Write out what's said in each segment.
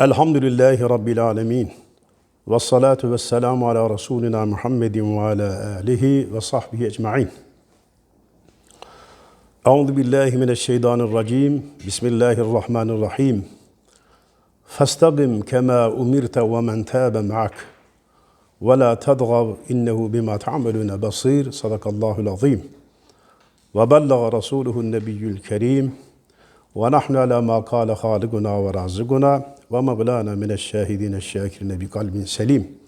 الحمد لله رب العالمين والصلاة والسلام على رسولنا محمد وعلى آله وصحبه أجمعين أعوذ بالله من الشيطان الرجيم بسم الله الرحمن الرحيم فاستقم كما أمرت ومن تاب معك ولا تضغب إنه بما تعملون بصير صدق الله العظيم وبلغ رسوله النبي الكريم Ve nahnu ala ma kâle hâliguna ve razıguna ve mevlâna mineşşâhidîne şâkirine bi kalbin selim.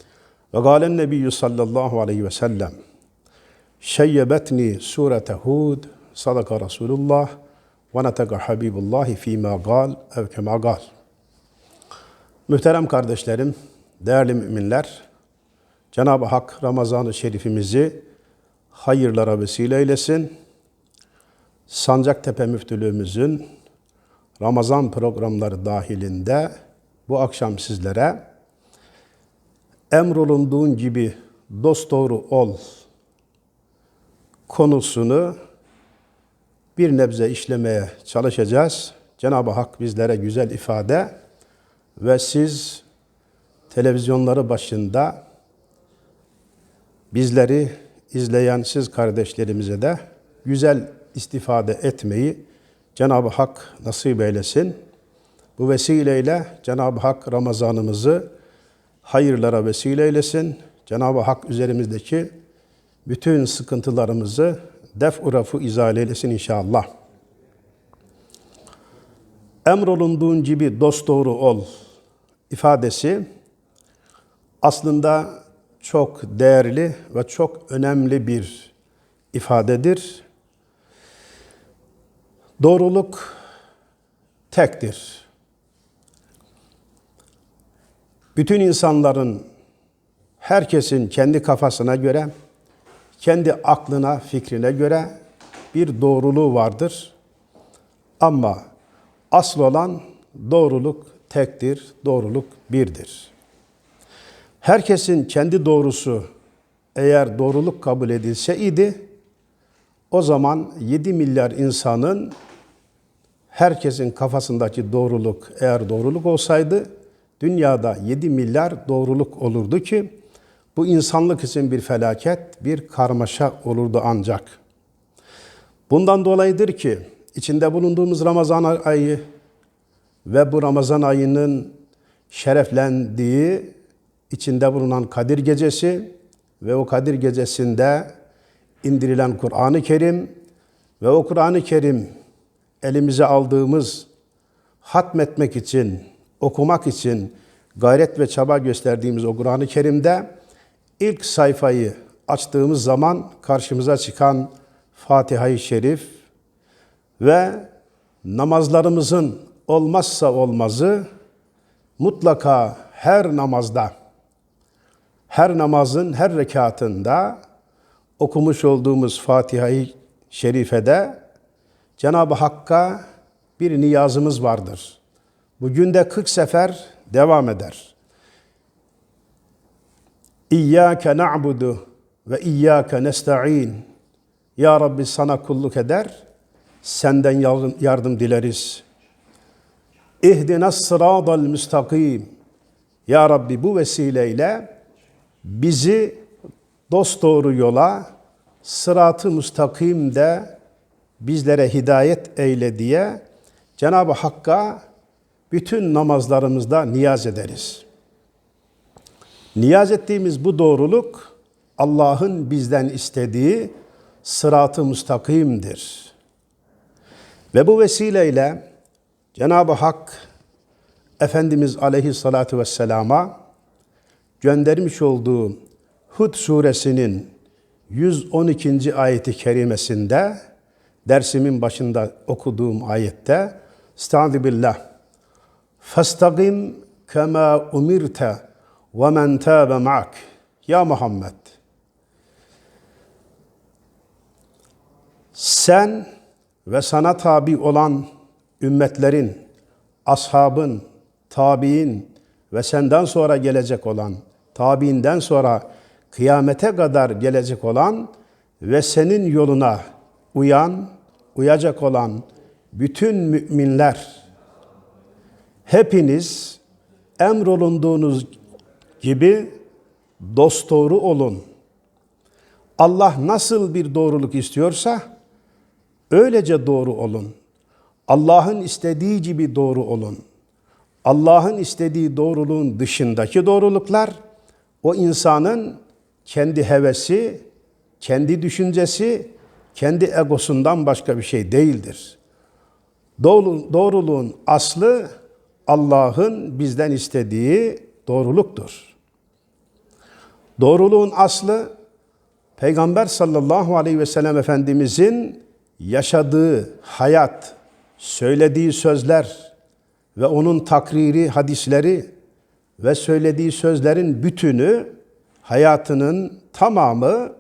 Ve gâlen nebiyyü sallallahu aleyhi ve sellem. Şeyyebetni surete Hud, sadaka Resulullah ve neteka Habibullahi fîmâ gâl ev kemâ gâl. Muhterem kardeşlerim, değerli müminler, Cenab-ı Hak Ramazan-ı Şerifimizi hayırlara vesile eylesin. Sancaktepe Müftülüğümüzün Ramazan programları dahilinde bu akşam sizlere emrolunduğun gibi dosdoğru ol konusunu bir nebze işlemeye çalışacağız. Cenab-ı Hak bizlere güzel ifade ve siz televizyonları başında bizleri izleyen siz kardeşlerimize de güzel istifade etmeyi Cenab-ı Hak nasip eylesin. Bu vesileyle Cenab-ı Hak Ramazanımızı hayırlara vesile eylesin. Cenab-ı Hak üzerimizdeki bütün sıkıntılarımızı def urafu izale eylesin inşallah. Emrolunduğun gibi dosdoğru ol ifadesi aslında çok değerli ve çok önemli bir ifadedir. Doğruluk tektir. Bütün insanların, herkesin kendi kafasına göre, kendi aklına, fikrine göre bir doğruluğu vardır. Ama asıl olan doğruluk tektir, doğruluk birdir. Herkesin kendi doğrusu eğer doğruluk kabul edilse idi, o zaman 7 milyar insanın herkesin kafasındaki doğruluk eğer doğruluk olsaydı dünyada 7 milyar doğruluk olurdu ki bu insanlık için bir felaket, bir karmaşa olurdu ancak. Bundan dolayıdır ki içinde bulunduğumuz Ramazan ayı ve bu Ramazan ayının şereflendiği içinde bulunan Kadir Gecesi ve o Kadir Gecesi'nde indirilen Kur'an-ı Kerim ve o Kur'an-ı Kerim elimize aldığımız hatmetmek için, okumak için gayret ve çaba gösterdiğimiz o Kur'an-ı Kerim'de ilk sayfayı açtığımız zaman karşımıza çıkan Fatiha-i Şerif ve namazlarımızın olmazsa olmazı mutlaka her namazda, her namazın her rekatında okumuş olduğumuz Fatiha-i Şerife'de Cenab-ı Hakk'a bir niyazımız vardır. Bugün de 40 sefer devam eder. İyyâke na'budu ve iyyâke nesta'in. Ya Rabbi sana kulluk eder, senden yardım, dileriz. İhdinas sıradal müstakim. Ya Rabbi bu vesileyle bizi dosdoğru yola, sıratı müstakimde bizlere hidayet eyle diye Cenab-ı Hakk'a bütün namazlarımızda niyaz ederiz. Niyaz ettiğimiz bu doğruluk Allah'ın bizden istediği sıratı müstakimdir. Ve bu vesileyle Cenab-ı Hak Efendimiz Aleyhisselatü Vesselam'a göndermiş olduğu Hud suresinin 112. ayeti kerimesinde dersimin başında okuduğum ayette Estaizu billah Fastagim kema umirte ve men tabe ma'ak Ya Muhammed Sen ve sana tabi olan ümmetlerin, ashabın, tabi'in ve senden sonra gelecek olan, tabiinden sonra kıyamete kadar gelecek olan ve senin yoluna uyan, uyacak olan bütün müminler hepiniz emrolunduğunuz gibi dosdoğru olun. Allah nasıl bir doğruluk istiyorsa öylece doğru olun. Allah'ın istediği gibi doğru olun. Allah'ın istediği doğruluğun dışındaki doğruluklar o insanın kendi hevesi, kendi düşüncesi, kendi egosundan başka bir şey değildir. Doğru, doğruluğun aslı Allah'ın bizden istediği doğruluktur. Doğruluğun aslı Peygamber sallallahu aleyhi ve sellem Efendimizin yaşadığı hayat, söylediği sözler ve onun takriri hadisleri ve söylediği sözlerin bütünü hayatının tamamı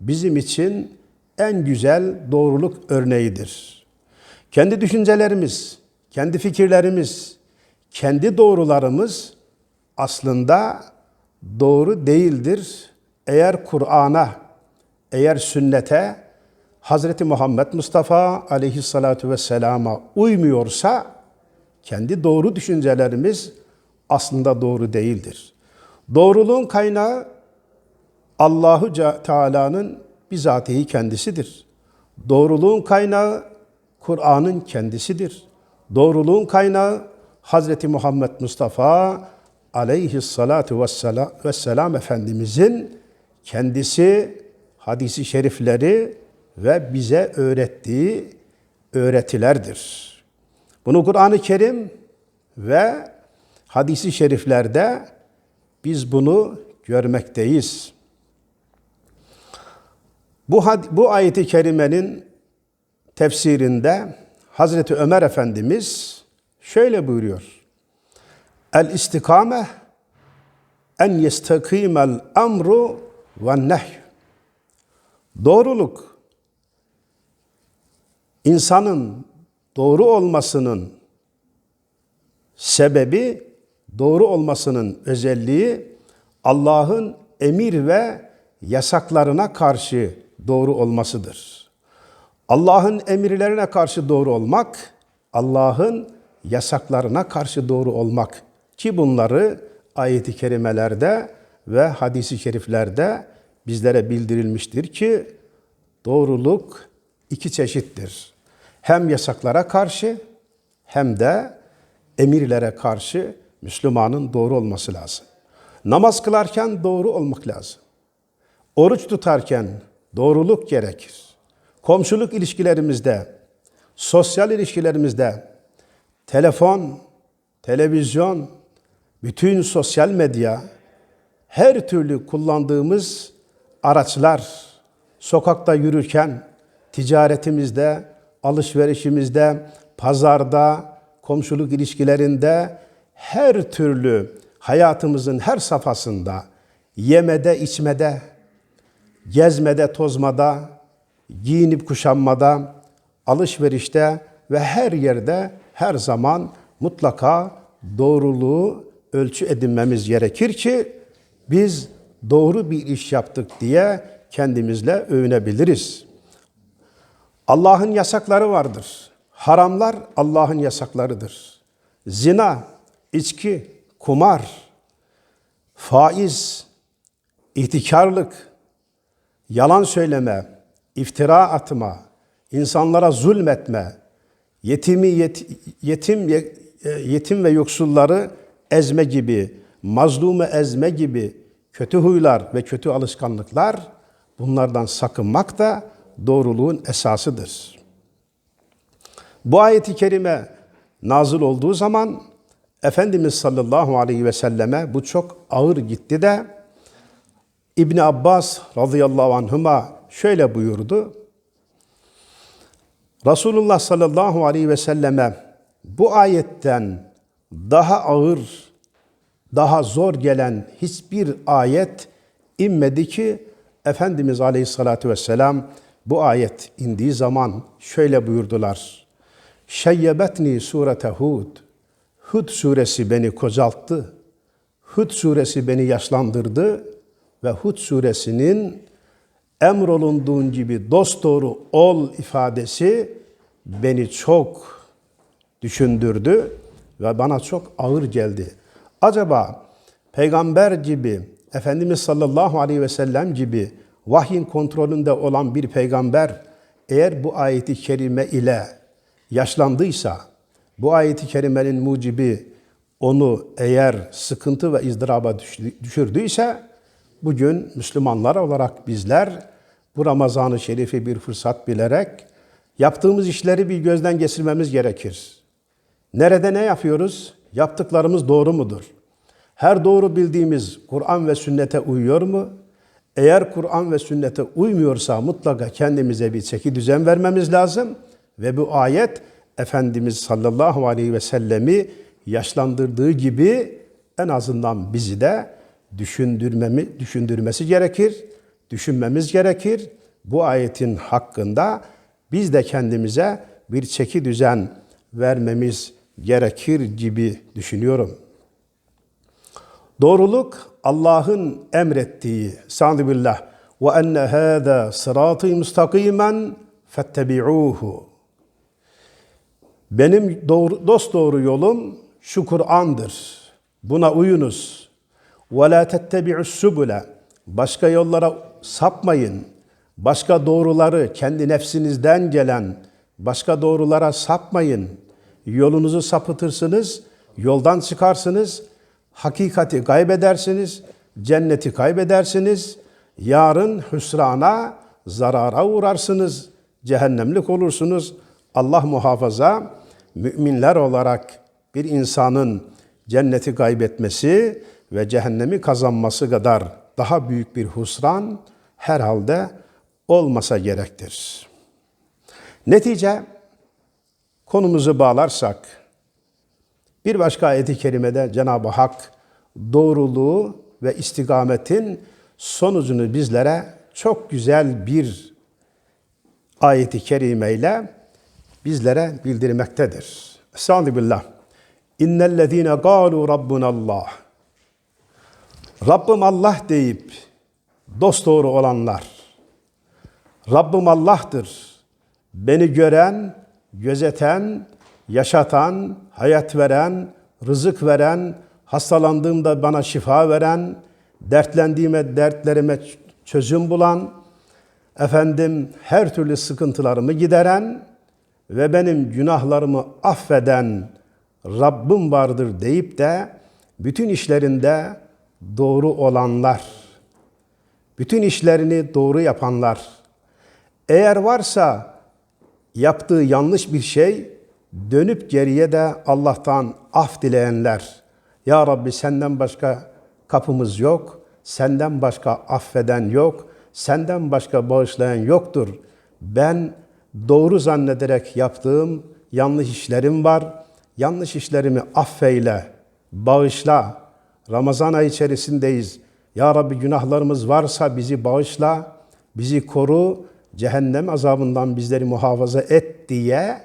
bizim için en güzel doğruluk örneğidir. Kendi düşüncelerimiz, kendi fikirlerimiz, kendi doğrularımız aslında doğru değildir. Eğer Kur'an'a, eğer sünnete, Hazreti Muhammed Mustafa aleyhissalatu vesselama uymuyorsa kendi doğru düşüncelerimiz aslında doğru değildir. Doğruluğun kaynağı Allahu Teala'nın bizatihi kendisidir. Doğruluğun kaynağı Kur'an'ın kendisidir. Doğruluğun kaynağı Hazreti Muhammed Mustafa aleyhissalatu vesselam, vesselam Efendimizin kendisi hadisi şerifleri ve bize öğrettiği öğretilerdir. Bunu Kur'an-ı Kerim ve hadisi şeriflerde biz bunu görmekteyiz. Bu, bu ayeti kerimenin tefsirinde Hazreti Ömer Efendimiz şöyle buyuruyor. El istikame en yestakimel amru ve nehy. Doğruluk insanın doğru olmasının sebebi doğru olmasının özelliği Allah'ın emir ve yasaklarına karşı doğru olmasıdır. Allah'ın emirlerine karşı doğru olmak, Allah'ın yasaklarına karşı doğru olmak ki bunları ayeti kerimelerde ve hadisi şeriflerde bizlere bildirilmiştir ki doğruluk iki çeşittir. Hem yasaklara karşı hem de emirlere karşı Müslümanın doğru olması lazım. Namaz kılarken doğru olmak lazım. Oruç tutarken doğruluk gerekir. Komşuluk ilişkilerimizde, sosyal ilişkilerimizde, telefon, televizyon, bütün sosyal medya, her türlü kullandığımız araçlar, sokakta yürürken, ticaretimizde, alışverişimizde, pazarda, komşuluk ilişkilerinde, her türlü hayatımızın her safhasında, yemede, içmede, gezmede, tozmada, giyinip kuşanmada, alışverişte ve her yerde her zaman mutlaka doğruluğu ölçü edinmemiz gerekir ki biz doğru bir iş yaptık diye kendimizle övünebiliriz. Allah'ın yasakları vardır. Haramlar Allah'ın yasaklarıdır. Zina, içki, kumar, faiz, ihtikarlık, yalan söyleme, iftira atma, insanlara zulmetme, yetimi yet, yetim e, yetim ve yoksulları ezme gibi, mazlumu ezme gibi kötü huylar ve kötü alışkanlıklar bunlardan sakınmak da doğruluğun esasıdır. Bu ayeti kerime nazil olduğu zaman Efendimiz sallallahu aleyhi ve selleme bu çok ağır gitti de İbni Abbas radıyallahu anhuma şöyle buyurdu. Resulullah sallallahu aleyhi ve selleme bu ayetten daha ağır, daha zor gelen hiçbir ayet inmedi ki Efendimiz aleyhissalatü vesselam bu ayet indiği zaman şöyle buyurdular. Şeyyebetni surete Hud. Hud suresi beni kozalttı. Hud suresi beni yaşlandırdı ve Hud suresinin emrolunduğun gibi dosdoğru ol ifadesi beni çok düşündürdü ve bana çok ağır geldi. Acaba peygamber gibi, Efendimiz sallallahu aleyhi ve sellem gibi vahyin kontrolünde olan bir peygamber eğer bu ayeti kerime ile yaşlandıysa, bu ayeti kerimenin mucibi onu eğer sıkıntı ve izdıraba düşürdüyse, bugün Müslümanlar olarak bizler bu Ramazan-ı Şerif'i bir fırsat bilerek yaptığımız işleri bir gözden geçirmemiz gerekir. Nerede ne yapıyoruz? Yaptıklarımız doğru mudur? Her doğru bildiğimiz Kur'an ve sünnete uyuyor mu? Eğer Kur'an ve sünnete uymuyorsa mutlaka kendimize bir çeki düzen vermemiz lazım. Ve bu ayet Efendimiz sallallahu aleyhi ve sellemi yaşlandırdığı gibi en azından bizi de düşündürmemi, düşündürmesi gerekir. Düşünmemiz gerekir. Bu ayetin hakkında biz de kendimize bir çeki düzen vermemiz gerekir gibi düşünüyorum. Doğruluk Allah'ın emrettiği. Sa'd billah ve enne hâzâ sırâtı mustakimen fettebi'ûhu. Benim doğru, dost doğru yolum şu Kur'an'dır. Buna uyunuz. La tettebi'us subule. Başka yollara sapmayın. Başka doğruları kendi nefsinizden gelen başka doğrulara sapmayın. Yolunuzu sapıtırsınız, yoldan çıkarsınız, hakikati kaybedersiniz, cenneti kaybedersiniz. Yarın hüsrana, zarara uğrarsınız, cehennemlik olursunuz. Allah muhafaza müminler olarak bir insanın cenneti kaybetmesi ve cehennemi kazanması kadar daha büyük bir husran herhalde olmasa gerektir. Netice konumuzu bağlarsak bir başka ayeti kerimede Cenab-ı Hak doğruluğu ve istikametin sonucunu bizlere çok güzel bir ayeti kerimeyle bizlere bildirmektedir. Estağfirullah. İnnellezîne gâlû rabbunallah. Rabbim Allah deyip dost doğru olanlar. Rabbim Allah'tır. Beni gören, gözeten, yaşatan, hayat veren, rızık veren, hastalandığımda bana şifa veren, dertlendiğime dertlerime çözüm bulan, efendim her türlü sıkıntılarımı gideren ve benim günahlarımı affeden Rabbim vardır deyip de bütün işlerinde doğru olanlar, bütün işlerini doğru yapanlar, eğer varsa yaptığı yanlış bir şey dönüp geriye de Allah'tan af dileyenler. Ya Rabbi senden başka kapımız yok, senden başka affeden yok, senden başka bağışlayan yoktur. Ben doğru zannederek yaptığım yanlış işlerim var. Yanlış işlerimi affeyle, bağışla. Ramazan ayı içerisindeyiz. Ya Rabbi günahlarımız varsa bizi bağışla, bizi koru, cehennem azabından bizleri muhafaza et diye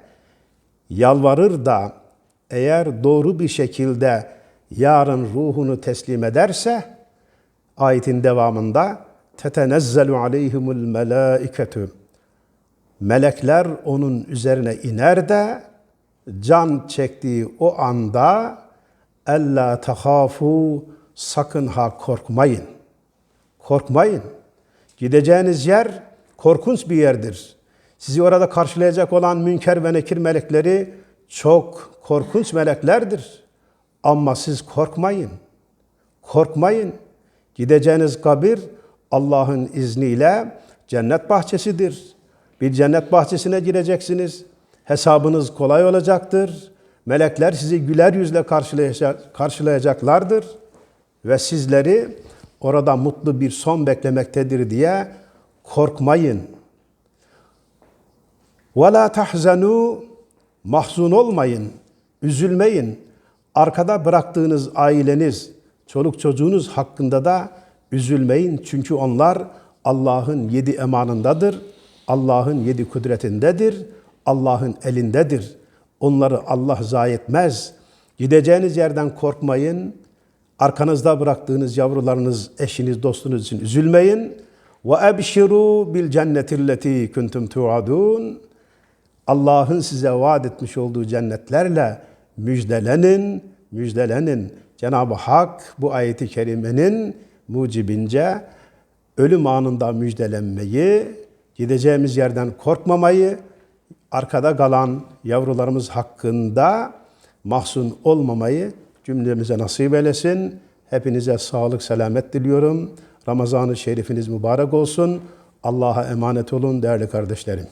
yalvarır da eğer doğru bir şekilde yarın ruhunu teslim ederse ayetin devamında tetenezzelu aleyhimul melaiketu melekler onun üzerine iner de can çektiği o anda ella tahafu sakın ha korkmayın. Korkmayın. Gideceğiniz yer korkunç bir yerdir. Sizi orada karşılayacak olan münker ve nekir melekleri çok korkunç meleklerdir. Ama siz korkmayın. Korkmayın. Gideceğiniz kabir Allah'ın izniyle cennet bahçesidir. Bir cennet bahçesine gireceksiniz. Hesabınız kolay olacaktır. Melekler sizi güler yüzle karşılayacak, karşılayacaklardır. Ve sizleri orada mutlu bir son beklemektedir diye korkmayın. وَلَا تَحْزَنُوا Mahzun olmayın, üzülmeyin. Arkada bıraktığınız aileniz, çoluk çocuğunuz hakkında da üzülmeyin. Çünkü onlar Allah'ın yedi emanındadır. Allah'ın yedi kudretindedir. Allah'ın elindedir. Onları Allah zayi etmez. Gideceğiniz yerden korkmayın. Arkanızda bıraktığınız yavrularınız, eşiniz, dostunuz için üzülmeyin. Ve ebşiru bil cennetilleti kuntum tuadun. Allah'ın size vaat etmiş olduğu cennetlerle müjdelenin, müjdelenin. Cenab-ı Hak bu ayeti kerimenin mucibince ölüm anında müjdelenmeyi, gideceğimiz yerden korkmamayı, arkada kalan yavrularımız hakkında mahzun olmamayı cümlemize nasip eylesin. Hepinize sağlık, selamet diliyorum. Ramazan-ı Şerifiniz mübarek olsun. Allah'a emanet olun değerli kardeşlerim.